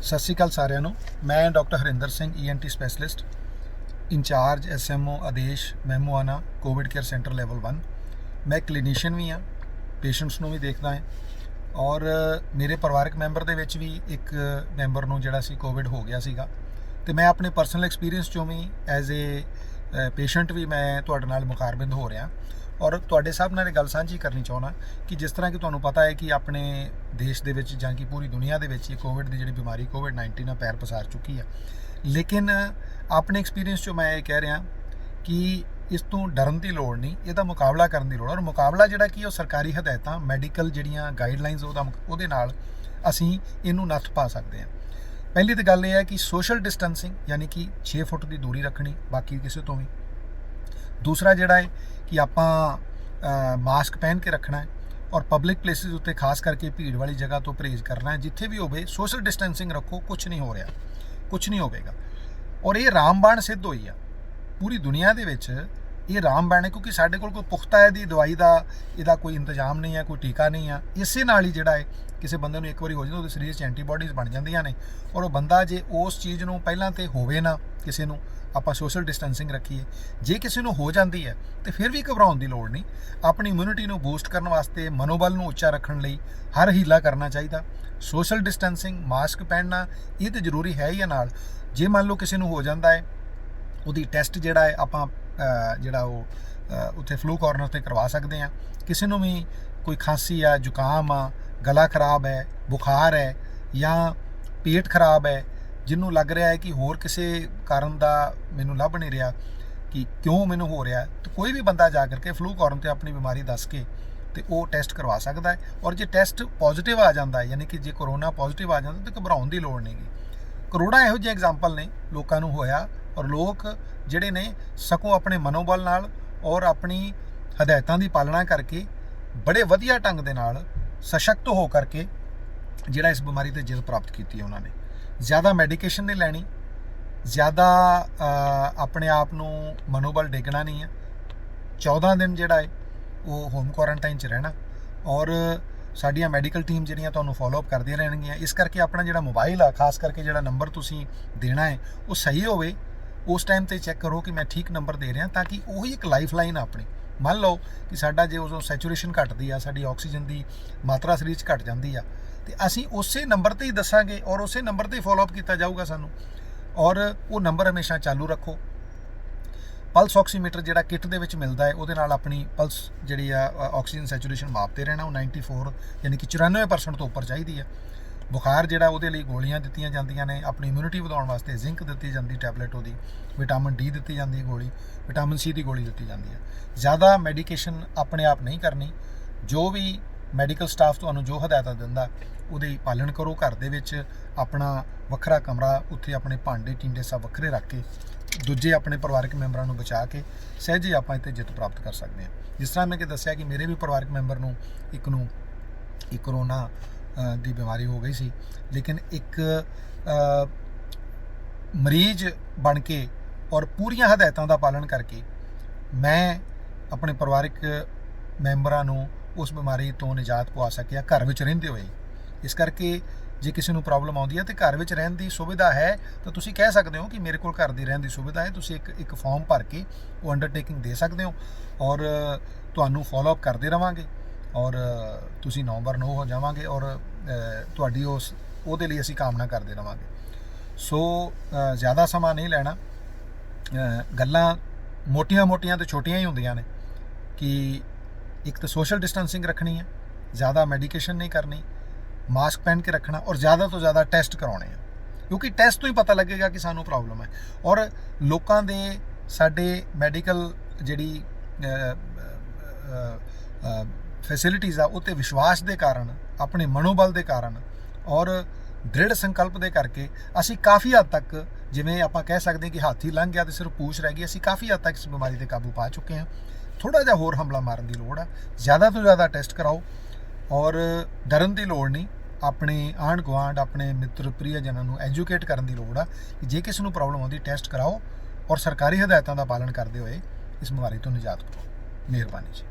ਸਤਿ ਸ਼੍ਰੀ ਅਕਾਲ ਸਾਰਿਆਂ ਨੂੰ। ਮੈਂ doctor Harinder Singh ENT specialist in charge SMO Adesh Mamuana covid care centre level 1 ਮੈਂ ਕਲੀਨੀਸ਼ੀਅਨ ਵੀ ਹਾਂ ਪੇਸ਼ੈਂਟਸ ਨੂੰ ਵੀ ਦੇਖਦਾ ਹਾਂ। ਔਰ ਮੇਰੇ ਪਰਿਵਾਰਕ ਮੈਂਬਰ ਦੇ ਵਿੱਚ ਵੀ ਇੱਕ ਮੈਂਬਰ ਨੂੰ ਜਿਹੜਾ ਸੀ ਕੋਵਿਡ ਹੋ ਗਿਆ ਸੀਗਾ। ਤੇ ਮੈਂ ਆਪਣੇ ਪਰਸਨਲ ਐਕਸਪੀਰੀਅੰਸ ਚੋਂ ਵੀ ਐਜ਼ ਅ ਪੇਸ਼ੈਂਟ ਵੀ ਮੈਂ ਤੁਹਾਡੇ ਨਾਲ ਮੁਖਾਰਬਿੰਦ ਹੋ ਰਿਹਾ। ਔਰ ਤੁਹਾਡੇ ਸਭ ਨਾਲ ਇਹ ਗੱਲ ਸਾਂਝੀ ਕਰਨੀ ਚਾਹੁੰਦਾ ਕਿ ਜਿਸ ਤਰ੍ਹਾਂ ਕਿ ਤੁਹਾਨੂੰ ਪਤਾ ਹੈ ਕਿ ਆਪਣੇ ਦੇਸ਼ ਦੇ ਵਿੱਚ ਜਾਂ ਕਿ ਪੂਰੀ ਦੁਨੀਆ ਦੇ ਵਿੱਚ ਇਹ ਕੋਵਿਡ ਦੀ ਜਿਹੜੀ ਬਿਮਾਰੀ ਕੋਵਿਡ 19 ਨਾਲ ਪੈਰ ਪਸਾਰ ਚੁੱਕੀ ਆ। ਲੇਕਿਨ ਆਪਣੇ ਐਕਸਪੀਰੀਅੰਸ ਚੋਂ ਮੈਂ ਇਹ ਕਹਿ ਰਿਹਾ ਕਿ ਇਸ ਤੋਂ ਡਰਨ ਦੀ ਲੋੜ ਨਹੀਂ, ਇਹਦਾ ਮੁਕਾਬਲਾ ਕਰਨ ਦੀ ਲੋੜ ਔਰ ਮੁਕਾਬਲਾ ਜਿਹੜਾ ਕੀ ਉਹ ਸਰਕਾਰੀ ਹਦਾਇਤਾਂ ਮੈਡੀਕਲ ਜਿਹੜੀਆਂ ਗਾਈਡਲਾਈਨਸ ਉਹਦਾ ਉਹਦੇ ਨਾਲ ਅਸੀਂ ਇਹਨੂੰ ਨੱਥ ਪਾ ਸਕਦੇ ਹਾਂ। ਪਹਿਲੀ ਤਾਂ ਗੱਲ ਇਹ ਹੈ ਕਿ ਸੋਸ਼ਲ ਡਿਸਟੈਂਸਿੰਗ ਯਾਨੀ ਕਿ 6 ਫੁੱਟ ਦੀ ਦੂਰੀ ਰੱਖਣੀ, ਬਾਕੀ ਕਿਸੇ ਤੋਂ ਵੀ ਦੂਸਰਾ ਜਿਹੜਾ ਹੈ ਕਿ ਆਪਾਂ ਮਾਸਕ ਪਹਿਨ ਕੇ ਰੱਖਣਾ ਹੈ ਔਰ ਪਬਲਿਕ ਪਲੇਸਿਸ ਉੱਤੇ ਖਾਸ ਕਰਕੇ ਭੀੜ ਵਾਲੀ ਜਗ੍ਹਾ ਤੋਂ ਪਰਹੇਜ਼ ਕਰਨਾ ਹੈ, ਜਿੱਥੇ ਵੀ ਹੋਵੇ ਸੋਸ਼ਲ ਡਿਸਟੈਂਸਿੰਗ ਰੱਖੋ ਕੁਝ ਨਹੀਂ ਹੋ ਰਿਹਾ ਕੁਝ ਨਹੀਂ ਹੋਵੇਗਾ। ਔਰ ਇਹ ਰਾਮਬਾਣ ਸਿੱਧ ਹੋਈ ਆ। ਪੂਰੀ ਦੁਨੀਆ ਦੇ ਵਿੱਚ ਇਹ ਰਾਮਬਾਣ ਹੈ, ਕਿਉਂਕਿ ਸਾਡੇ ਕੋਲ ਕੋਈ ਪੁਖਤਾ ਇਹਦੀ ਦਵਾਈ ਦਾ ਇਹਦਾ ਕੋਈ ਇੰਤਜ਼ਾਮ ਨਹੀਂ ਹੈ, ਕੋਈ ਟੀਕਾ ਨਹੀਂ ਹੈ। ਇਸੇ ਨਾਲ ਹੀ ਜਿਹੜਾ ਹੈ, ਕਿਸੇ ਬੰਦੇ ਨੂੰ ਇੱਕ ਵਾਰੀ ਹੋ ਜਾਂਦਾ, ਉਹਦੇ ਸਰੀਰ 'ਚ ਐਂਟੀਬਾਡੀਜ਼ ਬਣ ਜਾਂਦੀਆਂ ਨੇ। ਔਰ ਉਹ ਬੰਦਾ ਜੇ ਉਸ ਚੀਜ਼ ਨੂੰ ਪਹਿਲਾਂ ਤੇ ਹੋਵੇ ਨਾ, ਕਿਸੇ ਨੂੰ ਆਪਾਂ ਸੋਸ਼ਲ ਡਿਸਟੈਂਸਿੰਗ ਰੱਖੀਏ, ਜੇ ਕਿਸੇ ਨੂੰ ਹੋ ਜਾਂਦੀ ਹੈ, ਤੇ ਫਿਰ ਵੀ ਘਬਰਾਉਣ ਦੀ ਲੋੜ ਨਹੀਂ। ਆਪਣੀ ਇਮਿਊਨਿਟੀ ਨੂੰ ਬੂਸਟ ਕਰਨ ਵਾਸਤੇ, ਮਨੋਬਲ ਨੂੰ ਉੱਚਾ ਰੱਖਣ ਲਈ ਹਰ ਹੀਲਾ ਕਰਨਾ ਚਾਹੀਦਾ। ਸੋਸ਼ਲ ਡਿਸਟੈਂਸਿੰਗ ਮਾਸਕ ਪਹਿਨਣਾ, ਇਹ ਤੇ ਜ਼ਰੂਰੀ ਹੈ ਹੀ ਆ ਨਾਲ। ਜੇ ਮੰਨ ਲਓ ਕਿਸੇ ਨੂੰ ਹੋ ਜਾਂਦਾ ਹੈ, ਉਹਦੀ ਟੈਸਟ ਜਿਹੜਾ ਹੈ, ਆਪਾਂ ਜਿਹੜਾ ਉਹ ਉੱਥੇ ਫਲੂ ਕਾਰਨਰ ਤੇ ਕਰਵਾ ਸਕਦੇ ਆ ਕਿਸੇ ਨੂੰ ਵੀ ਕੋਈ ਖਾਂਸੀ ਆ, ਜ਼ੁਕਾਮ ਆ, ਗਲਾ ਖਰਾਬ ਹੈ, ਬੁਖਾਰ ਹੈ ਜਾਂ ਪੇਟ ਖਰਾਬ ਹੈ, ਜਿਹਨੂੰ ਲੱਗ ਰਿਹਾ ਹੈ ਕਿ ਹੋਰ ਕਿਸੇ ਕਾਰਨ ਦਾ ਮੈਨੂੰ ਲੱਭ ਨਹੀਂ ਰਿਹਾ, ਕਿ ਕਿਉਂ ਮੈਨੂੰ ਹੋ ਰਿਹਾ, ਤੇ ਕੋਈ ਵੀ ਬੰਦਾ ਜਾ ਕਰਕੇ ਫਲੂ ਕਾਰਨ ਤੇ ਆਪਣੀ ਬਿਮਾਰੀ ਦੱਸ ਕੇ ਤੇ ਉਹ ਟੈਸਟ ਕਰਵਾ ਸਕਦਾ ਹੈ। ਔਰ ਜੇ ਟੈਸਟ ਪੋਜ਼ਿਟਿਵ ਆ ਜਾਂਦਾ ਹੈ ਯਾਨੀ ਕਿ ਜੇ ਕਰੋਨਾ ਪੋਜ਼ਿਟਿਵ ਆ ਜਾਂਦਾ, ਤਾਂ ਘਬਰਾਉਣ ਦੀ ਲੋੜ ਨਹੀਂਗੀ ਕਰੋੜਾਂ ਇਹੋ ਜਿਹੇ ਐਗਜ਼ਾਮਪਲ ਨੇ, ਲੋਕਾਂ ਨੂੰ ਹੋਇਆ ਔਰ ਲੋਕ ਜਿਹੜੇ ਨੇ ਸਕੋ ਆਪਣੇ ਮਨੋਬਲ ਨਾਲ ਔਰ ਆਪਣੀ ਹਦਾਇਤਾਂ ਦੀ ਪਾਲਣਾ ਕਰਕੇ ਬੜੇ ਵਧੀਆ ਢੰਗ ਦੇ ਨਾਲ ਸਸ਼ਕਤ ਹੋ ਕਰਕੇ ਜਿਹੜਾ ਇਸ ਬਿਮਾਰੀ ਤੇ ਜਿੱਤ ਪ੍ਰਾਪਤ ਕੀਤੀ ਉਹਨਾਂ ਨੇ। ਜ਼ਿਆਦਾ ਮੈਡੀਕੇਸ਼ਨ ਨਹੀਂ ਲੈਣੀ, ਜ਼ਿਆਦਾ ਆਪਣੇ ਆਪ ਨੂੰ ਮਨੋਬਲ ਡੇਗਣਾ ਨਹੀਂ ਹੈ। 14 ਦਿਨ ਜਿਹੜਾ ਹੈ, ਉਹ ਹੋਮ ਕੁਆਰੰਟਾਈਨ 'ਚ ਰਹਿਣਾ ਔਰ ਸਾਡੀਆਂ ਮੈਡੀਕਲ ਟੀਮ ਜਿਹੜੀਆਂ ਤੁਹਾਨੂੰ ਫਾਲੋ ਅਪ ਕਰਦੀਆਂ ਰਹਿਣਗੀਆਂ। ਇਸ ਕਰਕੇ ਆਪਣਾ ਜਿਹੜਾ ਮੋਬਾਈਲ ਆ, ਖਾਸ ਕਰਕੇ ਜਿਹੜਾ ਨੰਬਰ ਤੁਸੀਂ ਦੇਣਾ ਹੈ, ਉਹ ਸਹੀ ਹੋਵੇ ਉਸ ਟਾਈਮ ਤੇ ਚੈੱਕ ਕਰੋ ਕਿ ਮੈਂ ਠੀਕ ਨੰਬਰ ਦੇ ਰਿਹਾ ਤਾਂ ਕਿ ਉਹੀ ਇੱਕ ਲਾਈਫ ਲਾਈਨ ਆ ਆਪਣੀ। ਮੰਨ ਲਓ ਕਿ ਸਾਡਾ ਜੇ ਉਦੋਂ ਸੈਚੂਰੇਸ਼ਨ ਘਟਦੀ ਆ, ਸਾਡੀ ਆਕਸੀਜਨ ਦੀ ਮਾਤਰਾ ਸਰੀਰ 'ਚ ਘਟ ਜਾਂਦੀ ਆ, ਤੇ ਅਸੀਂ ਉਸੇ ਨੰਬਰ ਤੇ ਹੀ ਦੱਸਾਂਗੇ ਔਰ ਉਸੇ ਨੰਬਰ ਤੇ ਫਾਲੋ ਅਪ ਕੀਤਾ ਜਾਊਗਾ ਸਾਨੂੰ। ਔਰ ਉਹ ਨੰਬਰ ਹਮੇਸ਼ਾ ਚਾਲੂ ਰੱਖੋ। ਪਲਸ ਆਕਸੀਮੀਟਰ ਜਿਹੜਾ ਕਿੱਟ ਦੇ ਵਿੱਚ ਮਿਲਦਾ ਹੈ, ਉਹਦੇ ਨਾਲ ਆਪਣੀ ਪਲਸ ਜਿਹੜੀ ਆ ਆਕਸੀਜਨ ਸੈਚੂਰੇਸ਼ਨ ਮਾਪਦੇ ਰਹਿਣਾ, ਉਹ 94 ਯਾਨੀ ਕਿ 94% ਤੋਂ ਉੱਪਰ ਚਾਹੀਦੀ ਹੈ ਬੁਖਾਰ ਜਿਹੜਾ ਉਹਦੇ ਲਈ ਗੋਲੀਆਂ ਦਿੱਤੀਆਂ ਜਾਂਦੀਆਂ ਨੇ, ਆਪਣੀ ਇਮਿਊਨਿਟੀ ਵਧਾਉਣ ਵਾਸਤੇ ਜ਼ਿੰਕ ਦਿੱਤੀ ਜਾਂਦੀ ਟੈਬਲੇਟ ਉਹਦੀ ਵਿਟਾਮਿਨ ਡੀ ਦਿੱਤੀ ਜਾਂਦੀ ਗੋਲੀ ਵਿਟਾਮਿਨ ਸੀ ਦੀ ਗੋਲੀ ਦਿੱਤੀ ਜਾਂਦੀ ਹੈ। ਜ਼ਿਆਦਾ ਮੈਡੀਕੇਸ਼ਨ ਆਪਣੇ ਆਪ ਨਹੀਂ ਕਰਨੀ, ਜੋ ਵੀ ਮੈਡੀਕਲ ਸਟਾਫ ਤੁਹਾਨੂੰ ਜੋ ਹਦਾਇਤਾਂ ਦਿੰਦਾ, ਉਹਦੀ ਪਾਲਣ ਕਰੋ ਘਰ ਦੇ ਵਿੱਚ, ਆਪਣਾ ਵੱਖਰਾ ਕਮਰਾ ਉੱਥੇ ਆਪਣੇ ਭਾਂਡੇ ਟਿੰਡੇ ਸਭ ਵੱਖਰੇ ਰੱਖ ਕੇ, ਦੂਜੇ ਆਪਣੇ ਪਰਿਵਾਰਕ ਮੈਂਬਰਾਂ ਨੂੰ ਬਚਾ ਕੇ, ਸਹਿਜੇ ਆਪਾਂ ਇੱਥੇ ਜਿੱਤ ਪ੍ਰਾਪਤ ਕਰ ਸਕਦੇ ਹਾਂ। ਜਿਸ ਤਰ੍ਹਾਂ ਮੈਂ ਕਿ ਦੱਸਿਆ ਕਿ ਮੇਰੇ ਵੀ ਪਰਿਵਾਰਕ ਮੈਂਬਰ ਨੂੰ ਇੱਕ ਨੂੰ ਇਹ ਕਰੋਨਾ ਦੀ ਬਿਮਾਰੀ ਹੋ ਗਈ ਸੀ। ਲੇਕਿਨ ਇੱਕ ਮਰੀਜ਼ ਬਣ ਕੇ ਔਰ ਪੂਰੀਆਂ ਹਦਾਇਤਾਂ ਦਾ ਪਾਲਣ ਕਰਕੇ ਮੈਂ ਆਪਣੇ ਪਰਿਵਾਰਕ ਮੈਂਬਰਾਂ ਨੂੰ ਉਸ ਬਿਮਾਰੀ ਤੋਂ ਨਿਜਾਤ ਪਵਾ ਸਕਿਆ, ਘਰ ਵਿੱਚ ਰਹਿੰਦੇ ਹੋਏ। ਇਸ ਕਰਕੇ ਜੇ ਕਿਸੇ ਨੂੰ ਪ੍ਰੋਬਲਮ ਆਉਂਦੀ ਹੈ ਤੇ ਘਰ ਵਿੱਚ ਰਹਿਣ ਦੀ ਸੁਵਿਧਾ ਹੈ, ਤਾਂ ਤੁਸੀਂ ਕਹਿ ਸਕਦੇ ਹੋ ਕਿ ਮੇਰੇ ਕੋਲ ਘਰ ਦੀ ਰਹਿਣ ਦੀ ਸੁਵਿਧਾ ਹੈ। ਤੁਸੀਂ ਇੱਕ ਇੱਕ ਫਾਰਮ ਭਰ ਕੇ ਉਹ ਅੰਡਰਟੇਕਿੰਗ ਦੇ ਸਕਦੇ ਹੋ ਔਰ ਤੁਹਾਨੂੰ ਫਾਲੋ ਅਪ ਕਰਦੇ ਰਵਾਂਗੇ। ਔਰ ਤੁਸੀਂ ਨਵੰਬਰ 9 ਹੋ ਜਾਵਾਂਗੇ ਔਰ ਤੁਹਾਡੀ ਉਸ, ਉਹਦੇ ਲਈ ਅਸੀਂ ਕਾਮਨਾ ਕਰਦੇ ਰਵਾਂਗੇ। ਸੋ ਜ਼ਿਆਦਾ ਸਮਾਂ ਨਹੀਂ ਲੈਣਾ। ਗੱਲਾਂ ਮੋਟੀਆਂ-ਮੋਟੀਆਂ ਤੇ ਛੋਟੀਆਂ ਹੀ ਹੁੰਦੀਆਂ ਨੇ ਕਿ ਇੱਕ ਤਾਂ ਸੋਸ਼ਲ ਡਿਸਟੈਂਸਿੰਗ ਰੱਖਣੀ ਹੈ, ਜ਼ਿਆਦਾ ਮੈਡੀਕੇਸ਼ਨ ਨਹੀਂ ਕਰਨੀ ਮਾਸਕ ਪਹਿਨ ਕੇ ਰੱਖਣਾ ਔਰ ਜ਼ਿਆਦਾ ਤੋਂ ਜ਼ਿਆਦਾ ਟੈਸਟ ਕਰਾਉਣੇ ਆ। ਕਿਉਂਕਿ ਟੈਸਟ ਤੋਂ ਹੀ ਪਤਾ ਲੱਗੇਗਾ ਕਿ ਸਾਨੂੰ ਪ੍ਰੋਬਲਮ ਹੈ। ਔਰ ਲੋਕਾਂ ਦੇ ਸਾਡੇ ਮੈਡੀਕਲ ਜਿਹੜੀ ਫੈਸਿਲਿਟੀਆਂ ਆ, ਉੱਤੇ ਵਿਸ਼ਵਾਸ ਦੇ ਕਾਰਨ, ਆਪਣੇ ਮਨੋਬਲ ਦੇ ਕਾਰਨ ਔਰ ਦ੍ਰਿੜ ਸੰਕਲਪ ਦੇ ਕਰਕੇ ਅਸੀਂ ਕਾਫੀ ਹੱਦ ਤੱਕ ਜਿਵੇਂ ਆਪਾਂ ਕਹਿ ਸਕਦੇ ਹਾਂ ਕਿ ਹਾਥੀ ਲੰਘ ਗਿਆ ਤੇ ਸਿਰਫ ਪੂਛ ਰਹਿ ਗਈ, ਅਸੀਂ ਕਾਫੀ ਹੱਦ ਤੱਕ ਇਸ ਬਿਮਾਰੀ ਤੇ ਕਾਬੂ ਪਾ ਚੁੱਕੇ ਹਾਂ। ਥੋੜਾ ਜਿਹਾ ਹੋਰ ਹਮਲਾ ਮਾਰਨ ਦੀ ਲੋੜ ਆ। ਜ਼ਿਆਦਾ ਤੋਂ ਜ਼ਿਆਦਾ ਟੈਸਟ ਕਰਾਓ ਔਰ ਡਰਨ ਦੀ ਲੋੜ ਨਹੀਂ, ਆਪਣੇ ਆਂਢ ਗੁਆਂਢ, ਆਪਣੇ ਮਿੱਤਰ ਪ੍ਰਿਯਜਨਾਂ ਨੂੰ ਐਜੂਕੇਟ ਕਰਨ ਦੀ ਲੋੜ ਆ ਕਿ ਜੇ ਕਿਸੇ ਨੂੰ ਪ੍ਰੋਬਲਮ ਆਉਂਦੀ ਟੈਸਟ ਕਰਾਓ ਔਰ ਸਰਕਾਰੀ ਹਦਾਇਤਾਂ ਦਾ ਪਾਲਣ ਕਰਦੇ ਹੋਏ ਇਸ ਬਿਮਾਰੀ ਤੋਂ ਨਿਜਾਤ ਪਾਓ। ਮਿਹਰਬਾਨੀ ਜੀ।